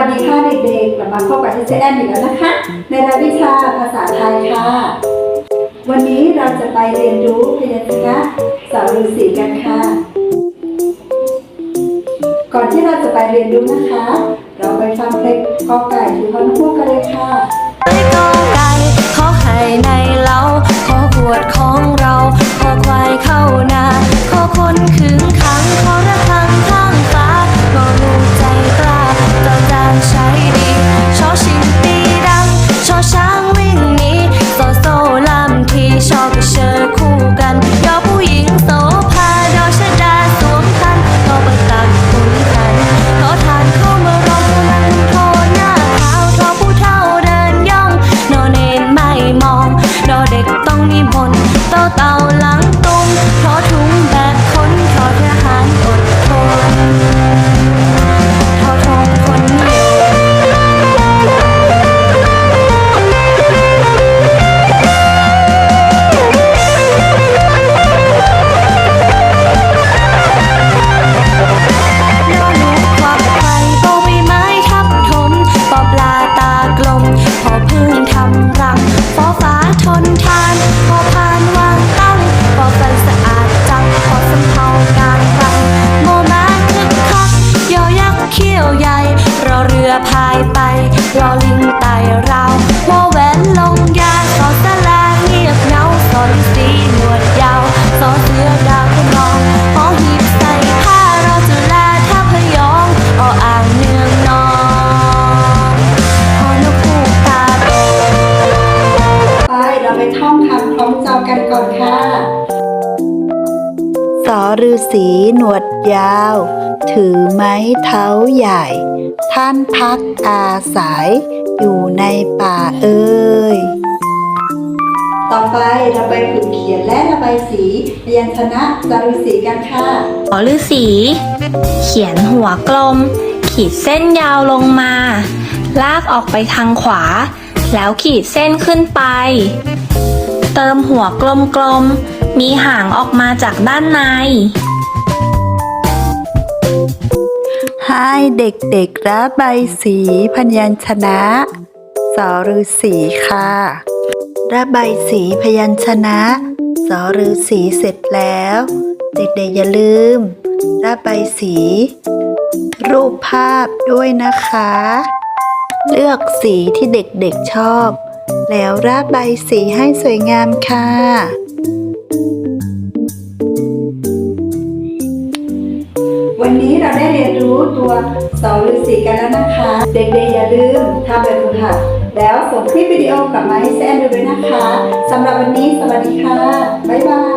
ัสดีค่ะเด็กๆกลับมาพบกับทีเจแอนอีกแล้วนะคะ ในรายวิชาภาษาไทยค่ะ วันนี้เราจะไปเรียนรู้พยัญชนะสาวฤาษีกันค่ะ ก่อนที่เราจะไปเรียนรู้นะคะ เราไปฟังเพลงกอไก่ถือพนพูกันเลยค่ะ ลิงไต่ราวโมแหวนลงยาสอสลาเงียบเหงาสอนสีหนวดยาวสอเสือดาวขนองหอหีบใส่ผ้ารอจุฬาท่าพยองออ่างเนืองนองหอนกฮูกตาโตไปเราไปท่องคำคล้องจองกันก่อนค่ะสอฤาษีหนวดยาว ถือไม้เท้าใหญ่ ท่านพักอาศัย อยู่ในป่าเอ่ยต่อไปเราไปฝึกเขียนและระบายสีพยัญชนะสาวฤาษีกันค่ะหอฤาษีเขียนหัวกลม ขีดเส้นยาวลงมา ลากออกไปทางขวา แล้วขีดเส้นขึ้นไป เติมหัวกลมๆ มีหางออกมาจากด้านใน ให้เด็กๆระบายสีพยัญชนะสอฤาษีค่ะระบายสีพยัญชนะสอฤาษีเสร็จแล้ว เด็กๆอย่าลืมระบายสี รูปภาพด้วยนะคะ เลือกสีที่เด็กๆชอบ แล้วระบายสีให้สวยงามค่ะ วสาวฤาษีกันแล้วนะคะ เด็กๆอย่าลืมทำแบบฝึกหัดแล้วส่งคลิปวิดีโอกลับมาให้แซนดูด้วยนะคะสำหรับวันนี้สวัสดีค่ะ บ๊ายบาย